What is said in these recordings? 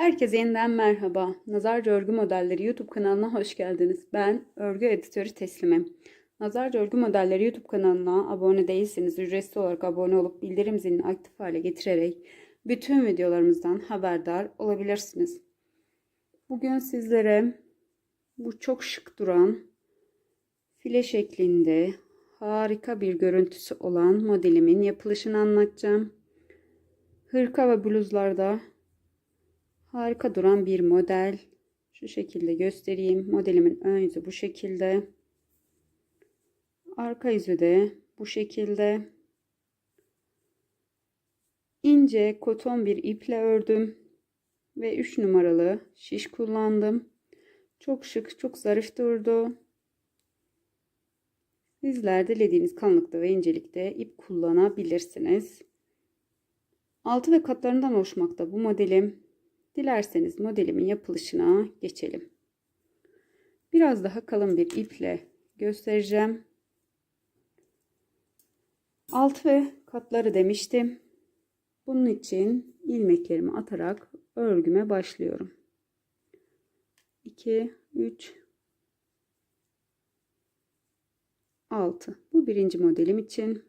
Herkese yeniden merhaba. Nazarca Örgü Modelleri YouTube kanalına hoş geldiniz. Ben örgü editörü Teslimim. Nazarca Örgü Modelleri YouTube kanalına abone değilseniz ücretsiz olarak abone olup bildirim zilini aktif hale getirerek bütün videolarımızdan haberdar olabilirsiniz. Bugün sizlere bu çok şık duran file şeklinde harika bir görüntüsü olan modelimin yapılışını anlatacağım. Hırka ve bluzlarda Harika duran bir model. Şu şekilde göstereyim. Modelimin ön yüzü bu şekilde. Arka yüzü de bu şekilde. İnce koton bir iple ördüm. Ve 3 numaralı şiş kullandım. Çok şık, çok zarif durdu. Sizler dilediğiniz kalınlıkta ve incelikte ip kullanabilirsiniz. Altı ve katlarından oluşmakta bu modelim. Dilerseniz modelimin yapılışına geçelim. Biraz daha kalın bir iple göstereceğim. Alt ve katları demiştim. Bunun için ilmeklerimi atarak örgüme başlıyorum. 2 3 6 bu birinci modelim için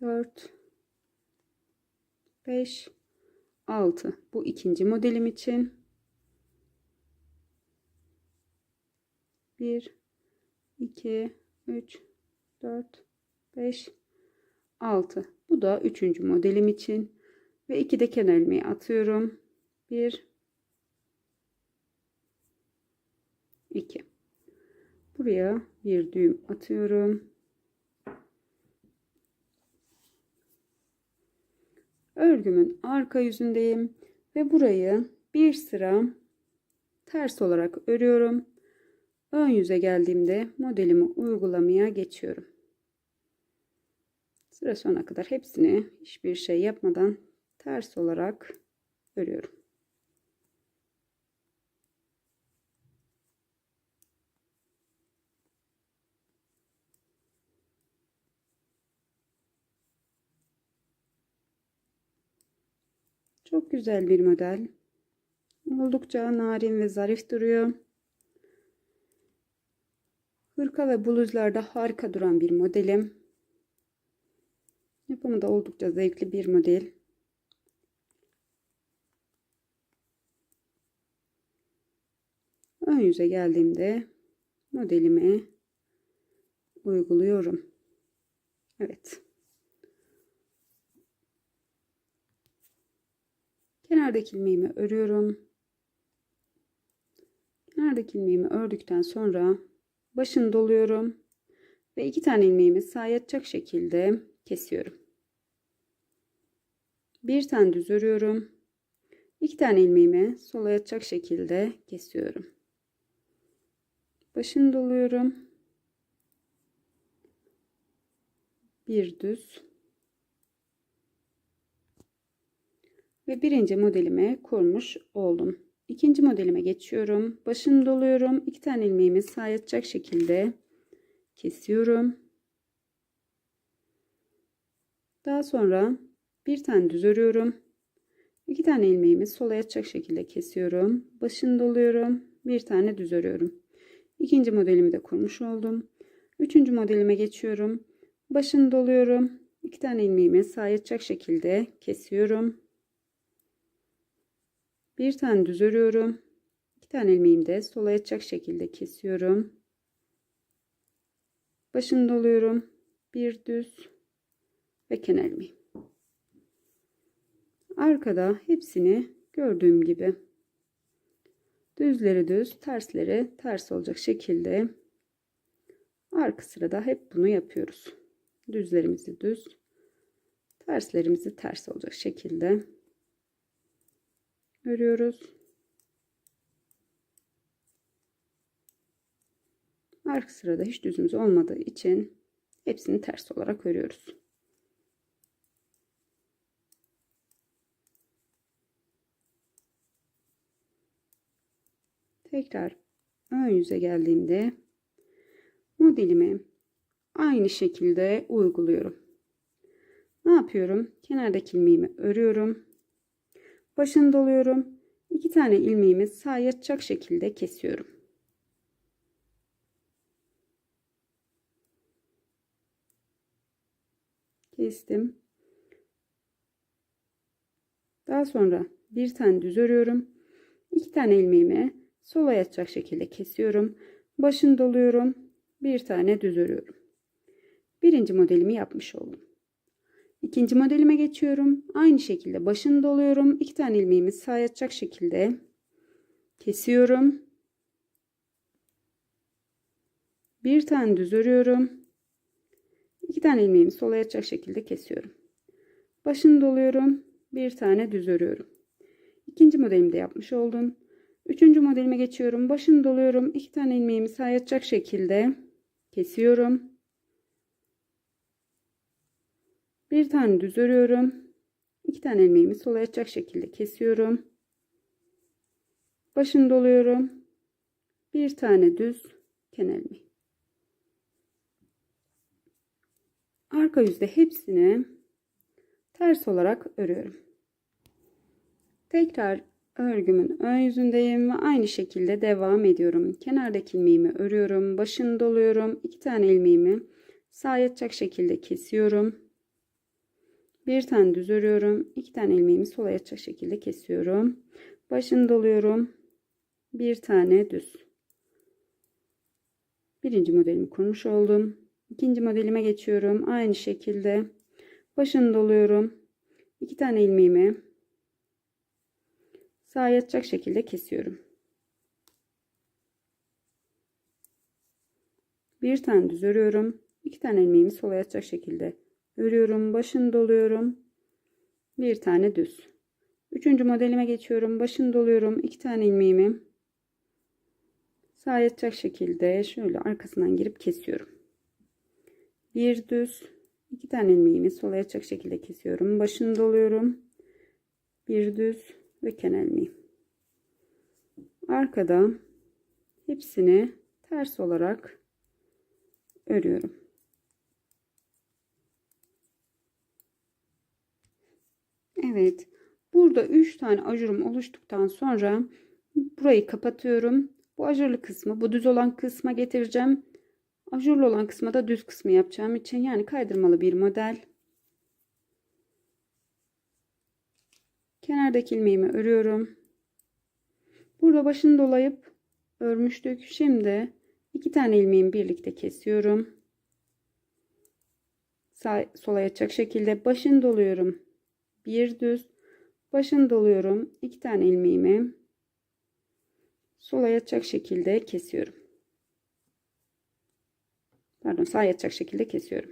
4 5 6 bu ikinci modelim için. 1 2 3 4 5 6 bu da üçüncü modelim için. Ve iki de kenar ilmeği atıyorum. 1 2 buraya bir düğüm atıyorum örgümün arka yüzündeyim ve burayı bir sıra ters olarak örüyorum. Ön yüze geldiğimde modelimi uygulamaya geçiyorum. Sıra sona kadar hepsini hiçbir şey yapmadan ters olarak örüyorum. Çok güzel bir model. Oldukça narin ve zarif duruyor. Hırka ve bluzlarda harika duran bir modelim. Yapımı da oldukça zevkli bir model. Ön yüze geldiğimde modelimi uyguluyorum. Evet. Kenardaki ilmeğimi örüyorum. Kenardaki ilmeğimi ördükten sonra başını doluyorum. Ve iki tane ilmeğimi sağa yatacak şekilde kesiyorum. Bir tane düz örüyorum. İki tane ilmeğimi sola yatacak şekilde kesiyorum. Başını doluyorum. Bir düz ve birinci modelime kurmuş oldum. İkinci modelime geçiyorum. Başını doluyorum. İki tane ilmeğimi sağa yatacak şekilde kesiyorum. Daha sonra bir tane düz örüyorum. İki tane ilmeğimi sola yatacak şekilde kesiyorum. Başını doluyorum. Bir tane düz örüyorum. İkinci modelimi de kurmuş oldum. Üçüncü modelime geçiyorum. Başını doluyorum. İki tane ilmeğimi sağa yatacak şekilde kesiyorum. Bir tane düz örüyorum. İki tane ilmeğimi de sola yatacak şekilde kesiyorum. Başını doluyorum. Bir düz ve kenar ilmeği. Arkada hepsini gördüğüm gibi düzleri düz, tersleri ters olacak şekilde arka sırada hep bunu yapıyoruz. Düzlerimizi düz, terslerimizi ters olacak şekilde örüyoruz. Arka sırada hiç düzümüz olmadığı için hepsini ters olarak örüyoruz. Tekrar ön yüze geldiğimde modelimi aynı şekilde uyguluyorum. Ne yapıyorum? Kenardaki ilmeğimi örüyorum. Başını doluyorum. İki tane ilmeğimi sağ yatacak şekilde kesiyorum. Kestim. Daha sonra bir tane düz örüyorum. İki tane ilmeğimi sola yatacak şekilde kesiyorum. Başını doluyorum. Bir tane düz örüyorum. Birinci modelimi yapmış oldum. İkinci modelime geçiyorum. Aynı şekilde başını doluyorum. İki tane ilmeğimi sağ yatacak şekilde kesiyorum. Bir tane düz örüyorum. İki tane ilmeğimi sola yatacak şekilde kesiyorum. Başını doluyorum. Bir tane düz örüyorum. İkinci modelimi de yapmış oldum. Üçüncü modelime geçiyorum. Başını doluyorum. İki tane ilmeğimi sağ yatacak şekilde kesiyorum. Bir tane düz örüyorum. İki tane ilmeğimi sola yatacak şekilde kesiyorum. Başını doluyorum. Bir tane düz kenar ilmeği. Arka yüzde hepsini ters olarak örüyorum. Tekrar örgümün ön yüzündeyim ve aynı şekilde devam ediyorum. Kenardaki ilmeğimi örüyorum. Başını doluyorum. İki tane ilmeğimi sağ yatacak şekilde kesiyorum. Bir tane düz örüyorum. iki tane ilmeğimi sola yatacak şekilde kesiyorum. Başını doluyorum. Bir tane düz. Birinci modelimi kurmuş oldum. İkinci modelime geçiyorum. Aynı şekilde başını doluyorum. iki tane ilmeğimi sağa yatacak şekilde kesiyorum. Bir tane düz örüyorum. iki tane ilmeğimi sola yatacak şekilde örüyorum başını doluyorum. Bir tane düz. Üçüncü modelime geçiyorum. Başını doluyorum. İki tane ilmeğimi. Sağ yatacak şekilde şöyle arkasından girip kesiyorum. Bir düz. İki tane ilmeğimi sola yatacak şekilde kesiyorum. Başını doluyorum. Bir düz ve kenar ilmeği arkada hepsini ters olarak örüyorum Evet. Burada 3 tane ajurum oluştuktan sonra burayı kapatıyorum. Bu ajurlu kısmı bu düz olan kısma getireceğim. Ajurlu olan kısma da düz kısmı yapacağım için yani kaydırmalı bir model. Kenardaki ilmeğimi örüyorum. Burada başını dolayıp örmüştük. Şimdi iki tane ilmeğimi birlikte kesiyorum. Sağ, sola yatacak şekilde başını doluyorum bir düz. Başını doluyorum iki tane ilmeğimi sola yatacak şekilde kesiyorum. Pardon sağ yatacak şekilde kesiyorum.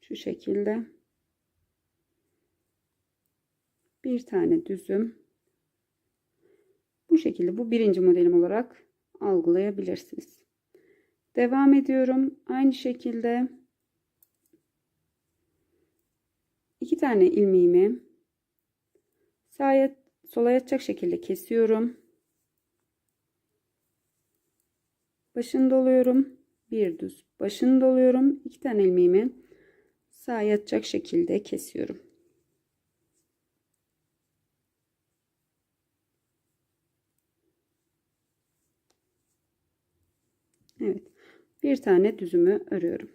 Şu şekilde. Bir tane düzüm. Bu şekilde bu birinci modelim olarak algılayabilirsiniz. Devam ediyorum. Aynı şekilde iki tane ilmeğimi sağa sola yatacak şekilde kesiyorum. Başını doluyorum. Bir düz başını doluyorum. iki tane ilmeğimi sağa yatacak şekilde kesiyorum. Evet. Bir tane düzümü örüyorum.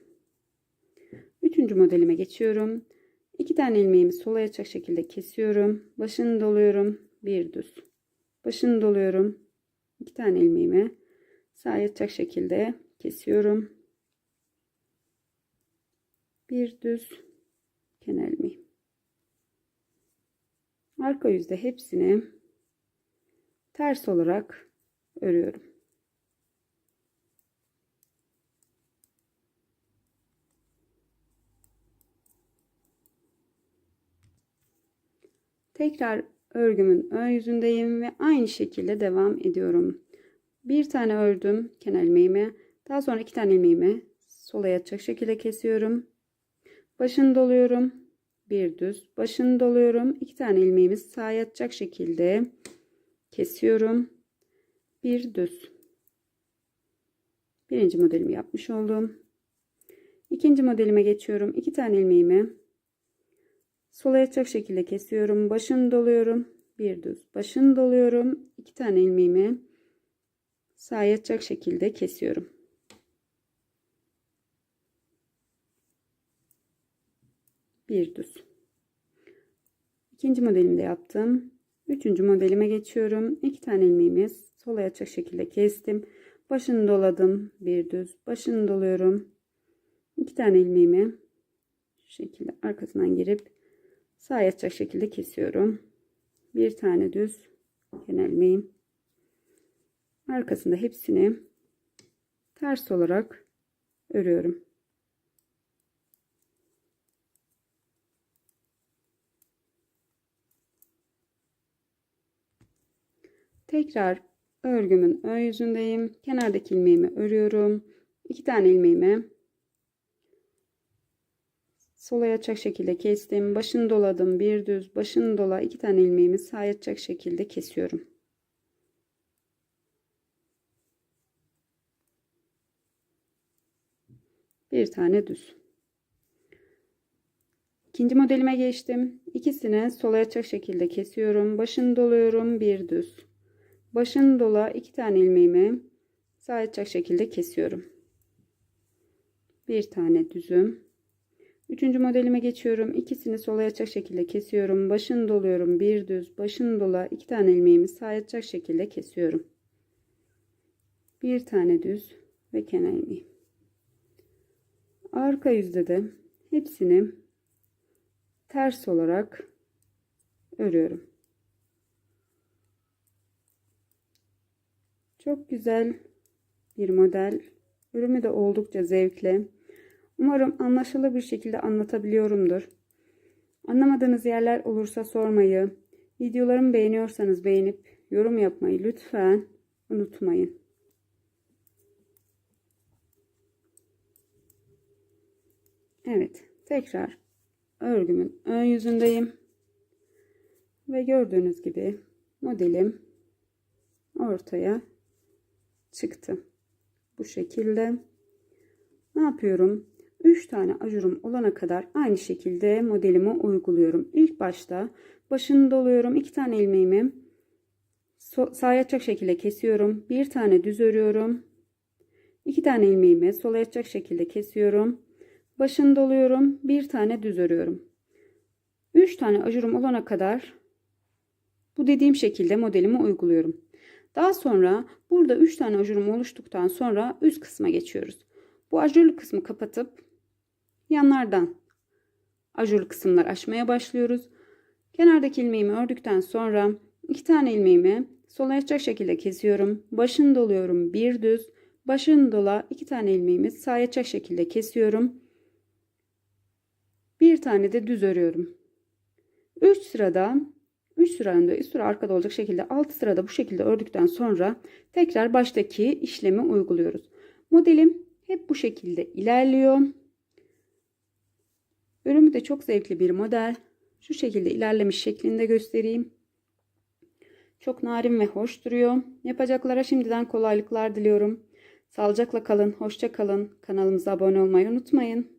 Üçüncü modelime geçiyorum. İki tane ilmeğimi sola yatacak şekilde kesiyorum. Başını doluyorum. Bir düz. Başını doluyorum. İki tane ilmeğimi sağa yatacak şekilde kesiyorum. Bir düz kenar ilmeği. Arka yüzde hepsini ters olarak örüyorum. Tekrar örgümün ön yüzündeyim ve aynı şekilde devam ediyorum. Bir tane ördüm kenar ilmeğimi. Daha sonra iki tane ilmeğimi sola yatacak şekilde kesiyorum. Başını doluyorum. Bir düz. Başını doluyorum. iki tane ilmeğimi sağa yatacak şekilde kesiyorum. Bir düz. Birinci modelimi yapmış oldum. İkinci modelime geçiyorum. İki tane ilmeğimi sola yatacak şekilde kesiyorum. Başını doluyorum. Bir düz. Başını doluyorum. iki tane ilmeğimi sağa yatacak şekilde kesiyorum. Bir düz. İkinci modelimi de yaptım. Üçüncü modelime geçiyorum. İki tane ilmeğimi sola yatacak şekilde kestim. Başını doladım. Bir düz. Başını doluyorum. İki tane ilmeğimi şu şekilde arkasından girip sağa yatacak şekilde kesiyorum. Bir tane düz kenar ilmeğim. Arkasında hepsini ters olarak örüyorum. Tekrar örgümün ön yüzündeyim. Kenardaki ilmeğimi örüyorum. İki tane ilmeğimi sola yatacak şekilde kestim. Başını doladım. Bir düz. Başını dola. iki tane ilmeğimi sağa yatacak şekilde kesiyorum. Bir tane düz. İkinci modelime geçtim. İkisini sola yatacak şekilde kesiyorum. Başını doluyorum. Bir düz. Başını dola. iki tane ilmeğimi sağa yatacak şekilde kesiyorum. Bir tane düzüm. Üçüncü modelime geçiyorum. İkisini sola yatacak şekilde kesiyorum. Başını doluyorum. Bir düz. Başını dola. iki tane ilmeğimi sağa yatacak şekilde kesiyorum. Bir tane düz ve kenar ilmeği. Arka yüzde de hepsini ters olarak örüyorum. Çok güzel bir model. Örümü de oldukça zevkli. Umarım anlaşılır bir şekilde anlatabiliyorumdur. Anlamadığınız yerler olursa sormayı, videolarımı beğeniyorsanız beğenip yorum yapmayı lütfen unutmayın. Evet, tekrar örgümün ön yüzündeyim. Ve gördüğünüz gibi modelim ortaya çıktı. Bu şekilde ne yapıyorum? 3 tane ajurum olana kadar aynı şekilde modelimi uyguluyorum. İlk başta başını doluyorum. 2 tane ilmeğimi sağa yatacak şekilde kesiyorum. Bir tane düz örüyorum. 2 tane ilmeğimi sola yatacak şekilde kesiyorum. Başını doluyorum. Bir tane düz örüyorum. 3 tane ajurum olana kadar bu dediğim şekilde modelimi uyguluyorum. Daha sonra burada 3 tane ajurum oluştuktan sonra üst kısma geçiyoruz. Bu ajurlu kısmı kapatıp yanlardan ajurlu kısımlar açmaya başlıyoruz. Kenardaki ilmeğimi ördükten sonra iki tane ilmeğimi sola yatacak şekilde kesiyorum. Başını doluyorum bir düz. Başını dola iki tane ilmeğimi sağa yatacak şekilde kesiyorum. Bir tane de düz örüyorum. 3 sırada 3 sıra önde 3 sıra arkada olacak şekilde 6 sırada bu şekilde ördükten sonra tekrar baştaki işlemi uyguluyoruz. Modelim hep bu şekilde ilerliyor. Örümü de çok zevkli bir model. Şu şekilde ilerlemiş şeklinde göstereyim. Çok narin ve hoş duruyor. Yapacaklara şimdiden kolaylıklar diliyorum. Sağlıcakla kalın, hoşça kalın. Kanalımıza abone olmayı unutmayın.